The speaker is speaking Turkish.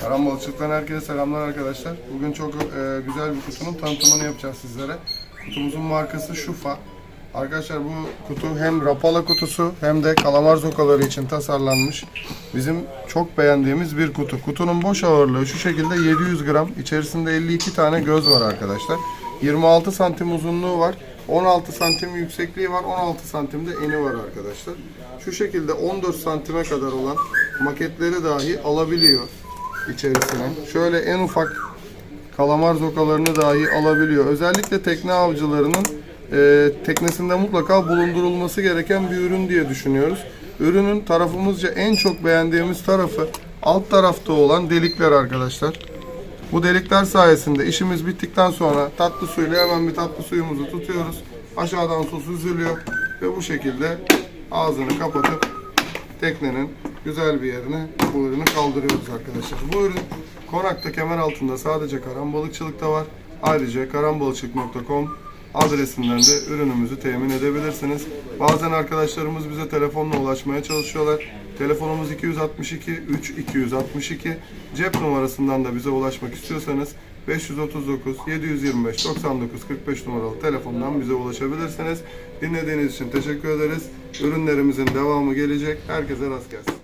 Karan Balıkçılık'tan herkese selamlar arkadaşlar. Bugün çok e, güzel bir kutunun tanıtımını yapacağız sizlere. Kutumuzun markası Şufa. Arkadaşlar bu kutu hem rapala kutusu hem de kalamar zokaları için tasarlanmış. Bizim çok beğendiğimiz bir kutu. Kutunun boş ağırlığı şu şekilde 700 gram. İçerisinde 52 tane göz var arkadaşlar. 26 santim uzunluğu var. 16 santim yüksekliği var. 16 santim de eni var arkadaşlar. Şu şekilde 14 santime kadar olan maketleri dahi alabiliyor içerisine. Şöyle en ufak kalamar zokalarını dahi alabiliyor. Özellikle tekne avcılarının e, teknesinde mutlaka bulundurulması gereken bir ürün diye düşünüyoruz. Ürünün tarafımızca en çok beğendiğimiz tarafı alt tarafta olan delikler arkadaşlar. Bu delikler sayesinde işimiz bittikten sonra tatlı suyla hemen bir tatlı suyumuzu tutuyoruz. Aşağıdan su süzülüyor ve bu şekilde ağzını kapatıp teknenin güzel bir yerine bu ürünü kaldırıyoruz arkadaşlar. Bu ürün Konak'ta kemer altında sadece karan balıkçılıkta var. Ayrıca karanbalıkçılık.com adresinden de ürünümüzü temin edebilirsiniz. Bazen arkadaşlarımız bize telefonla ulaşmaya çalışıyorlar. Telefonumuz 262 3 262. Cep numarasından da bize ulaşmak istiyorsanız 539 725 99 45 numaralı telefondan bize ulaşabilirsiniz. Dinlediğiniz için teşekkür ederiz. Ürünlerimizin devamı gelecek. Herkese rast gelsin.